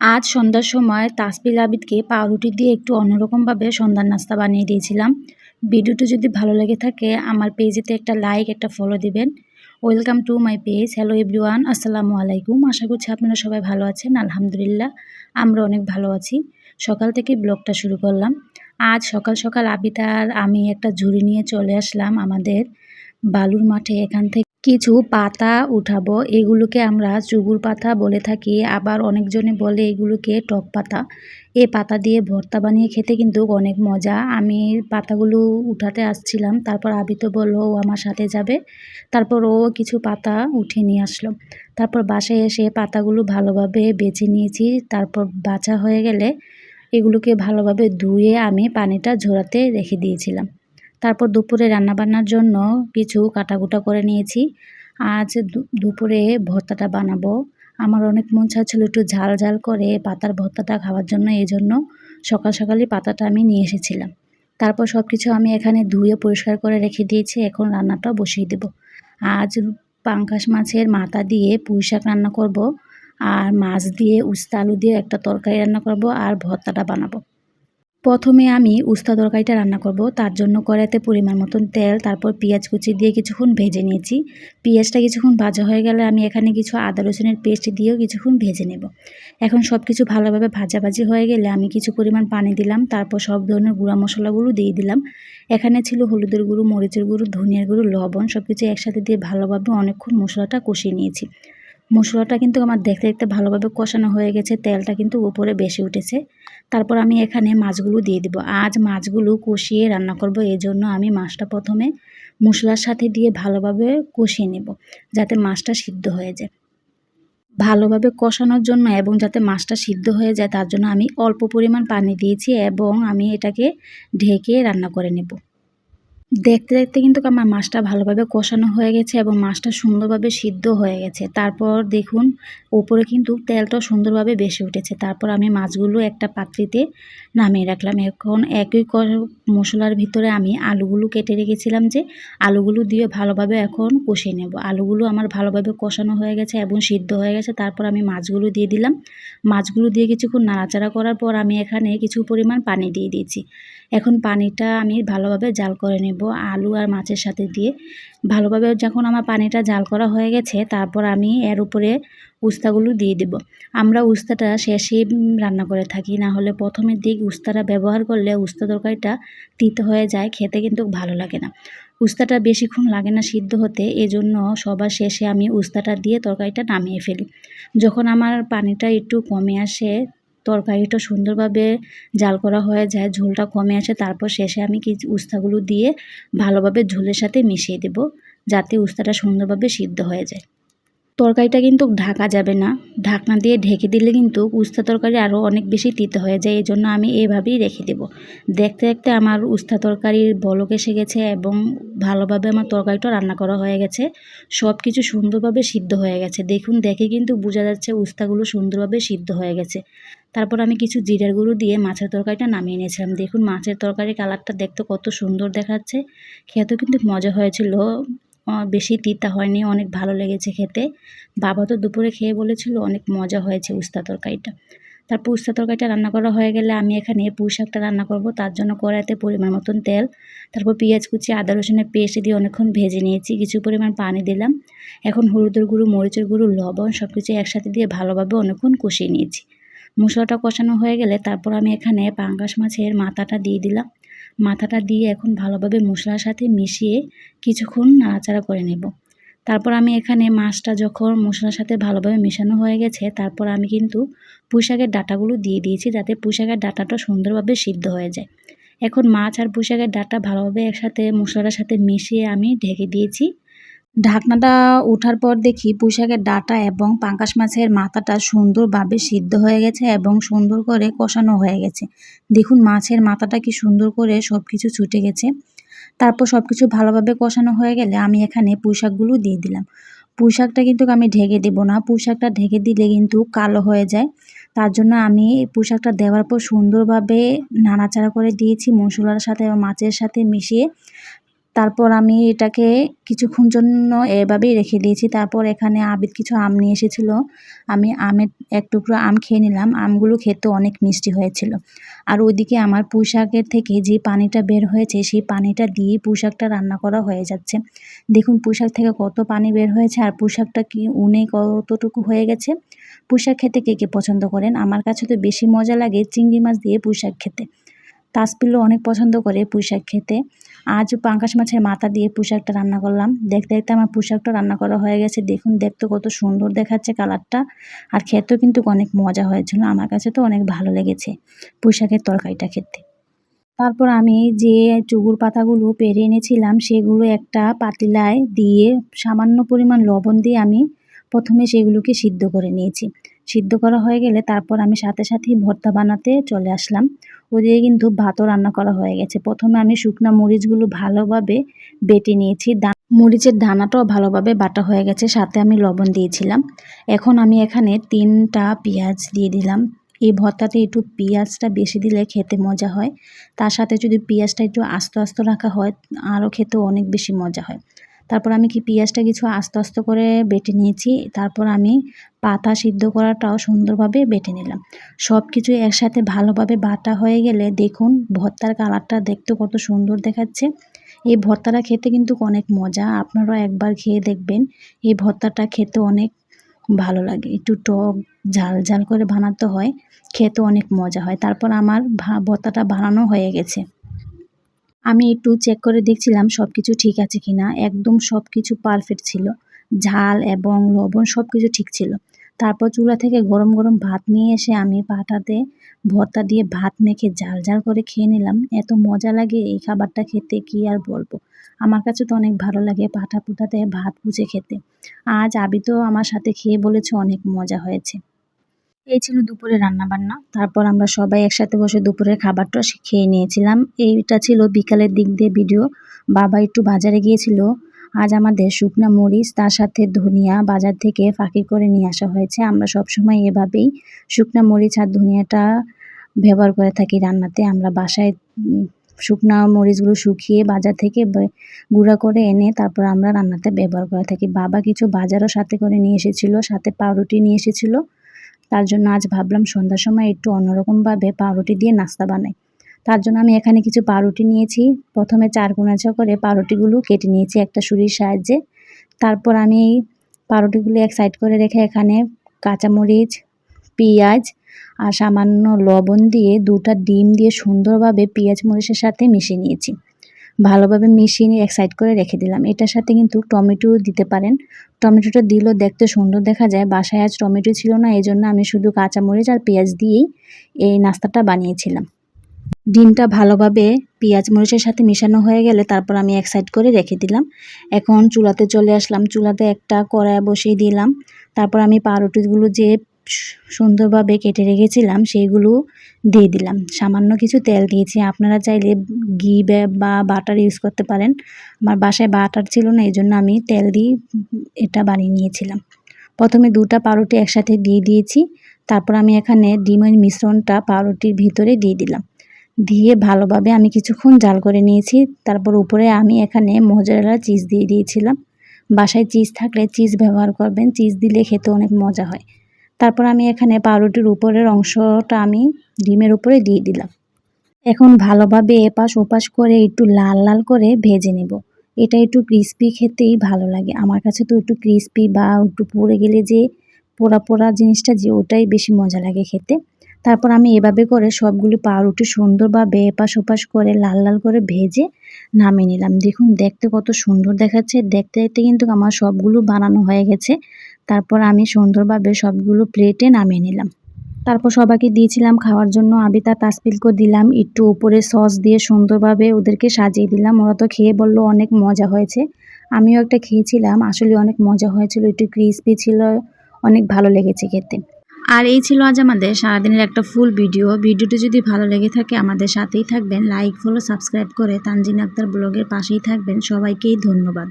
আজ সন্ধ্যার সময় তাসবিল আবিদকে পাউরুটি দিয়ে একটু অন্যরকমভাবে সন্ধ্যার নাস্তা বানিয়ে দিয়েছিলাম। ভিডিওটি যদি ভালো লেগে থাকে, আমার পেজেতে একটা লাইক একটা ফলো দিবেন। Welcome to my page hello everyone আসসালামু আলাইকুম। আশা করছি আপনারা সবাই ভালো আছেন। আলহামদুলিল্লাহ, আমরা অনেক ভালো আছি। সকাল থেকে ব্লগটা শুরু করলাম। আজ সকাল সকাল আবিতার আমি একটা ঝুড়ি নিয়ে চলে আসলাম আমাদের বালুর মাঠে। এখান থেকে কিছু পাতা উঠাবো, এগুলোকে আমরা চুগুর পাতা বলে থাকি। আবার অনেকজনে বলে এগুলোকে টক পাতা। এ পাতা দিয়ে ভর্তা বানিয়ে খেতে কিন্তু অনেক মজা। আমি পাতাগুলো উঠাতে আসছিলাম, তারপর আবি তো বলল, ও আমার সাথে যাবে। তারপর ও কিছু পাতা উঠে নিয়ে আসলো। তারপর বাসায় এসে পাতাগুলো ভালোভাবে বেছে নিয়েছি। তারপর বাছা হয়ে গেলে এগুলোকে ভালোভাবে ধুয়ে আমি পানিটা ঝরাতে রেখে দিয়েছিলাম। তারপর দুপুরে রান্নাবান্নার জন্য কিছু কাটাকুটা করে নিয়েছি। আজ দুপুরে ভর্তাটা বানাবো। আমার অনেক মন চাচ্ছিল একটু ঝাল ঝাল করে পাতার ভর্তাটা খাওয়ার জন্য এই জন্য সকাল সকালই পাতাটা আমি নিয়ে এসেছিলাম। তারপর সব কিছু আমি এখানে ধুয়ে পরিষ্কার করে রেখে দিয়েছি, এখন রান্নাটা বসিয়ে দেব। আজ পাঙ্কাশ মাছের মাথা দিয়ে পুঁই শাক রান্না করব, আর মাছ দিয়ে উস্তা আলু দিয়ে একটা তরকারি রান্না করব, আর ভর্তাটা বানাবো। প্রথমে আমি উস্তা তরকারিটা রান্না করব, তার জন্য কড়াইতে পরিমাণ মতন তেল, তারপর পেঁয়াজ কুচি দিয়ে কিছুক্ষণ ভেজে নিয়েছি। পেঁয়াজটা কিছুক্ষণ ভাজা হয়ে গেলে আমি এখানে কিছু আদা রসুনের পেস্ট দিয়েও কিছুক্ষণ ভেজে নেব। এখন সব কিছু ভালোভাবে ভাজাভাজি হয়ে গেলে আমি কিছু পরিমাণ পানি দিলাম, তারপর সব ধরনের গুঁড়া মশলাগুলো দিয়ে দিলাম। এখানে ছিল হলুদের গুঁড়ো, মরিচের গুঁড়ো, ধনিয়ার গুঁড়ো, লবণ সব কিছু একসাথে দিয়ে ভালোভাবে অনেকক্ষণ মশলাটা কষিয়ে নিয়েছি। মশলাটা কিন্তু আমার দেখতে দেখতে ভালোভাবে কষানো হয়ে গেছে, তেলটা কিন্তু উপরে বেশি উঠেছে। তারপর আমি এখানে মাছগুলো দিয়ে দিব। আজ মাছগুলো কষিয়ে রান্না করব এই জন্য আমি মাছটা প্রথমে মশলার সাথে দিয়ে ভালোভাবে কষিয়ে নেব, যাতে মাছটা সিদ্ধ হয়ে যায়। ভালোভাবে কষানোর জন্য এবং যাতে মাছটা সিদ্ধ হয়ে যায়, তার জন্য আমি অল্প পরিমাণ পানি দিয়েছি এবং আমি এটাকে ঢেকে রান্না করে নেব। দেখতে দেখতে কিন্তু আমার মাছটা ভালোভাবে কষানো হয়ে গেছে এবং মাছটা সুন্দরভাবে সিদ্ধ হয়ে গেছে। তারপর দেখুন, ওপরে কিন্তু তেলটা সুন্দরভাবে বেশি উঠেছে। তারপর আমি মাছগুলো একটা পাত্রিতে নামিয়ে রাখলাম। এখন একই মশলার ভিতরে আমি আলুগুলো কেটে রেখেছিলাম যে, আলুগুলো দিয়ে ভালোভাবে এখন কষিয়ে নেব। আলুগুলো আমার ভালোভাবে কষানো হয়ে গেছে এবং সিদ্ধ হয়ে গেছে। তারপর আমি মাছগুলো দিয়ে দিলাম। মাছগুলো দিয়ে কিছুক্ষণ নাড়াচাড়া করার পর আমি এখানে কিছু পরিমাণ পানি দিয়ে দিয়েছি। এখন পানিটা আমি ভালোভাবে জাল করে নেব। আলু আর মাছের সাথে দিয়ে। ভালোভাবে যখন আমার পানিটা জাল করা হয়ে গেছে, তারপর আমি এর উপরে উস্তাগুলো দিয়ে দেব। আমরা উস্তাটা শেষে রান্না করে থাকি, না হলে প্রথমের দিক উস্তাটা ব্যবহার করলে উস্তা তরকারিটা তিতে হয়ে যায়, খেতে কিন্তু ভালো লাগে না। উস্তাটা বেশিক্ষণ লাগে না সিদ্ধ হতে, এজন্য সবার শেষে আমি উস্তাটা দিয়ে তরকারিটা নামিয়ে ফেলি। যখন আমার পানিটা একটু কমে আসে তরকারিটা সুন্দরভাবে জাল করা হয়ে যায়, ঝোলটা কমে আসে, তারপর শেষে আমি কি উস্তাগুলো দিয়ে ভালোভাবে ঝোলের সাথে মিশিয়ে দেব, যাতে উস্তাটা সুন্দরভাবে সিদ্ধ হয়ে যায়। তরকারিটা কিন্তু ঢাকা যাবে না। ঢাকনা দিয়ে ঢেকে দিলে কিন্তু উস্তা তরকারি আরও অনেক বেশি তিতে হয়ে যায় এই জন্য আমি এইভাবেই রেখে দেব। দেখতে দেখতে আমার উস্তা তরকারির বলক এসে গেছে এবং ভালোভাবে আমার তরকারিটা রান্না করা হয়ে গেছে। সব কিছু সুন্দরভাবে সিদ্ধ হয়ে গেছে। দেখুন, দেখে কিন্তু বোঝা যাচ্ছে উস্তাগুলো সুন্দরভাবে সিদ্ধ হয়ে গেছে। তারপর আমি কিছু জিরার গুঁড়ো দিয়ে মাছের তরকারিটা নামিয়ে নিয়েছিলাম দেখুন, মাছের তরকারি কালারটা দেখতে কত সুন্দর দেখাচ্ছে। খেতেও কিন্তু মজা হয়েছিল। বেশি তিতা হয়নি, অনেক ভালো লেগেছে খেতে। বাবা তো দুপুরে খেয়ে বলেছিল, অনেক মজা হয়েছে উস্তা তরকারিটা। তারপর উস্তা তরকারিটা রান্না করা হয়ে গেলে আমি এখানে পুঁই শাকটা রান্না করব। তার জন্য কড়াইতে পরিমাণ মতন তেল, তারপর পেঁয়াজ কুচি, আদা রসুনের পেস্ট দিয়ে অনেকক্ষণ ভেজে নিয়েছি। কিছু পরিমাণ পানি দিলাম। এখন হলুদের গুঁড়ো, মরিচের গুঁড়ো, লবণ সব কিছু একসাথে দিয়ে ভালোভাবে অনেকক্ষণ কষিয়ে নিয়েছি। মশলাটা কষানো হয়ে গেলে তারপর আমি এখানে পাঙ্গাস মাছের মাথাটা দিয়ে দিলাম। মাথাটা দিয়ে এখন ভালোভাবে মশলার সাথে মিশিয়ে কিছুক্ষণ নাড়াচাড়া করে নেব। তারপর আমি এখানে মাছটা যখন মশলার সাথে ভালোভাবে মেশানো হয়ে গেছে, তারপর আমি কিন্তু পুঁশাকের ডাটাগুলো দিয়ে দিয়েছি যাতে পুঁশাকের ডাটাটা সুন্দরভাবে সিদ্ধ হয়ে যায়। এখন মাছ আর পুঁশাকের ডাটা ভালোভাবে একসাথে মশলাটার সাথে মিশিয়ে আমি ঢেকে দিয়েছি। ঢাকনাটা ওঠার পর দেখি পুঁইশাকের ডাটা এবং পাঙ্কাশ মাছের মাথাটা সুন্দরভাবে সিদ্ধ হয়ে গেছে এবং সুন্দর করে কষানো হয়ে গেছে। দেখুন মাছের মাথাটা কি সুন্দর করে সব কিছু ছুটে গেছে। তারপর সব কিছু ভালোভাবে কষানো হয়ে গেলে আমি এখানে পুঁইশাকগুলো দিয়ে দিলাম। পুঁইশাকটা কিন্তু আমি ঢেকে দেবো না, পুঁইশাকটা ঢেকে দিলে কিন্তু কালো হয়ে যায়। তার জন্য আমি পুঁইশাকটা দেওয়ার পর সুন্দরভাবে নাড়াচাড়া করে দিয়েছি মশলার সাথে মাছের সাথে মিশিয়ে। তারপর আমি এটাকে কিছুক্ষণ জন্য এভাবেই রেখে দিয়েছি। তারপর এখানে আবিদ কিছু আম নিয়ে এসেছিল। আমি আমের এক টুকরো আম খেয়ে নিলাম। আমগুলো খেতে অনেক মিষ্টি হয়েছিল। আর ওইদিকে আমার পুঁশাকের থেকে যে পানিটা বের হয়েছে, সেই পানিটা দিয়ে পুঁশাকটা রান্না করা হয়ে যাচ্ছে। দেখুন পুঁশাক থেকে কত পানি বের হয়েছে আর পুঁশাকটা কি উনে কতটুকু হয়ে গেছে। পুঁশাক খেতে কে কে পছন্দ করেন? আমার কাছে তো বেশি মজা লাগে চিংড়ি মাছ দিয়ে পুঁশাক খেতে। তাসপিল্লো অনেক পছন্দ করে পুঁশাক খেতে। আজ পাঙ্কাশ মাছের মাথা দিয়ে পুঁশাকটা রান্না করলাম। দেখতে দেখতে আমার পুঁশাকটা রান্না করা হয়ে গেছে। দেখুন, দেখতে কত সুন্দর দেখাচ্ছে কালারটা। আর খেতেও কিন্তু অনেক মজা হয়েছিল। আমার কাছে তো অনেক ভালো লেগেছে পুঁশাকের তরকারিটা খেতে। তারপর আমি যে চুগুর পাতাগুলো পেরে এনেছিলাম, সেগুলো একটা পাতিলায় দিয়ে সামান্য পরিমাণ লবণ দিয়ে আমি প্রথমে সেগুলোকে সিদ্ধ করে নিয়েছি। সিদ্ধ করা হয়ে গেলে তারপর আমি সাথে সাথেই ভর্তা বানাতে চলে আসলাম। ওদিকে কিন্তু ভাতও রান্না করা হয়ে গেছে। প্রথমে আমি শুকনা মরিচগুলো ভালোভাবে বেটে নিয়েছি। মরিচের দানাটাও ভালোভাবে বাটা হয়ে গেছে, সাথে আমি লবণ দিয়েছিলাম। এখন আমি এখানে তিনটা পেঁয়াজ দিয়ে দিলাম। এই ভর্তাতে একটু পেঁয়াজটা বেশি দিলে খেতে মজা হয়। তার সাথে যদি পেঁয়াজটা একটু আস্তে আস্তে রাখা হয়, আরও খেতে অনেক বেশি মজা হয়। তারপর আমি কি পেঁয়াজটা কিছু আস্তে আস্তে করে বেটে নিয়েছি, তারপর আমি পাতা সিদ্ধ করাটাও সুন্দরভাবে বেটে নিলাম। সব কিছু একসাথে ভালোভাবে বাটা হয়ে গেলে দেখুন ভর্তার কালারটা দেখতে কত সুন্দর দেখাচ্ছে। এই ভর্তাটা খেতে কিন্তু অনেক মজা, আপনারাও একবার খেয়ে দেখবেন। এই ভর্তাটা খেতে অনেক ভালো লাগে, একটু টক, ঝাল ঝাল করে বানাতে হয়, খেতে অনেক মজা হয়। তারপর আমার ভর্তাটা বানানো হয়ে গেছে। আমি একটু চেক করে দেখছিলাম সব কিছু ঠিক আছে কি না একদম সব কিছু পারফেক্ট ছিল। ঝাল এবং লবণ সব কিছু ঠিক ছিল। তারপর চুলা থেকে গরম গরম ভাত নিয়ে এসে আমি পাটাতে ভর্তা দিয়ে ভাত মেখে ঝাল ঝাল করে খেয়ে নিলাম। এত মজা লাগে এই খাবারটা খেতে, কি আর বলব? আমার কাছে তো অনেক ভালো লাগে পাটা পুটাতে ভাত পুচে খেতে। আজ আবি তো আমার সাথে খেয়ে বলেছে অনেক মজা হয়েছে। এই ছিল দুপুরে রান্না বান্না তারপর আমরা সবাই একসাথে বসে দুপুরের খাবারটা খেয়ে নিয়েছিলাম। এইটা ছিল বিকালের দিক দিয়ে ভিডিও। বাবা একটু বাজারে গিয়েছিল। আজ আমাদের শুকনা মরিচ, তার সাথে ধনিয়া বাজার থেকে ফাঁকি করে নিয়ে আসা হয়েছে। আমরা সবসময় এভাবেই শুকনা মরিচ আর ধনিয়াটা ব্যবহার করে থাকি রান্নাতে। আমরা বাসায় শুকনা মরিচগুলো শুকিয়ে বাজার থেকে গুঁড়া করে এনে তারপর আমরা রান্নাতে ব্যবহার করে থাকি। বাবা কিছু বাজারও সাথে করে নিয়ে এসেছিল, সাথে পাউরুটি নিয়ে এসেছিল। তার জন্য আজ ভাবলাম সন্ধ্যার সময় একটু অন্যরকমভাবে পাউরুটি দিয়ে নাস্তা বানাই। তার জন্য আমি এখানে কিছু পাউরুটি নিয়েছি। প্রথমে চার গুণাচা করে পাউরুটিগুলো কেটে নিয়েছি একটা ছুরির সাহায্যে। তারপর আমি এই পাউরুটিগুলো এক সাইড করে রেখে এখানে কাঁচামরিচ, পেঁয়াজ আর সামান্য লবণ দিয়ে দুটা ডিম দিয়ে সুন্দরভাবে পেঁয়াজ মরিচের সাথে মিশিয়ে নিয়েছি। ভালোভাবে মিশিয়ে নিয়ে এক সাইড করে রেখে দিলাম। এটার সাথে কিন্তু টমেটো দিতে পারেন। টমেটোটা দিলেও দেখতে সুন্দর দেখা যায়। বাসায় আজ টমেটো ছিল না এই জন্য আমি শুধু কাঁচামরিচ আর পেঁয়াজ দিয়েই এই নাস্তাটা বানিয়েছিলাম। ডিমটা ভালোভাবে পেঁয়াজ মরিচের সাথে মেশানো হয়ে গেলে তারপর আমি এক সাইড করে রেখে দিলাম। এখন চুলাতে চলে আসলাম। চুলাতে একটা কড়াই বসিয়ে দিলাম। তারপর আমি পাউরুটিগুলো যে সুন্দরভাবে কেটে রেখেছিলাম সেইগুলো দিয়ে দিলাম। সামান্য কিছু তেল দিয়েছি। আপনারা চাইলে ঘি বা বাটার ইউজ করতে পারেন। আমার বাসায় বাটার ছিল না এই জন্য আমি তেল দিয়ে এটা বানিয়ে নিয়েছিলাম। প্রথমে দুটা পাউরুটি একসাথে দিয়ে দিয়েছি। তারপর আমি এখানে ডিমের মিশ্রণটা পাউরুটির ভিতরে দিয়ে দিলাম। দিয়ে ভালোভাবে আমি কিছুক্ষণ জাল করে নিয়েছি। তারপর উপরে আমি এখানে মোজারেলা চিজ দিয়ে দিয়েছিলাম। বাসায় চিজ থাকলে চিজ ব্যবহার করবেন। চিজ দিলে খেতে অনেক মজা হয়। তারপর আমি এখানে পাউরুটির উপরের অংশটা আমি ডিমের উপরে দিয়ে দিলাম। এখন ভালোভাবে এপাশ ওপাশ করে একটু লাল লাল করে ভেজে নেব। এটা একটু ক্রিস্পি খেতেই ভালো লাগে। আমার কাছে তো একটু ক্রিস্পি বা একটু পড়ে গেলে যে পোড়া পোড়া জিনিসটা যে ওটাই বেশি মজা লাগে খেতে। তারপর আমি এভাবে করে সবগুলি পাউরুটি সুন্দরভাবে এপাশ ওপাশ করে লাল লাল করে ভেজে নামিয়ে নিলাম। দেখুন, দেখতে কত সুন্দর দেখাচ্ছে। দেখতে দেখতে কিন্তু আমার সবগুলো বানানো হয়ে গেছে। তারপর আমি সুন্দরভাবে সবগুলো প্লেটে নামিয়ে নিলাম। তারপর সবাইকে দিয়েছিলাম খাওয়ার জন্য। আমি তার তাসপিলকো দিলাম, একটু উপরে সস দিয়ে সুন্দরভাবে ওদেরকে সাজিয়ে দিলাম। ওরা তো খেয়ে বলল অনেক মজা হয়েছে। আমিও একটা খেয়েছিলাম, আসলে অনেক মজা হয়েছিল, একটু ক্রিসপি ছিল, অনেক ভালো লেগেছে খেতে। আর এই ছিল আজ আমাদের সারাদিনের একটা ফুল ভিডিও ভিডিওটি যদি ভালো লেগে থাকে আমাদের সাথেই থাকবেন। লাইক ফলো সাবস্ক্রাইব করে তানজিন আক্তার ব্লগের পাশেই থাকবেন। সবাইকেই ধন্যবাদ।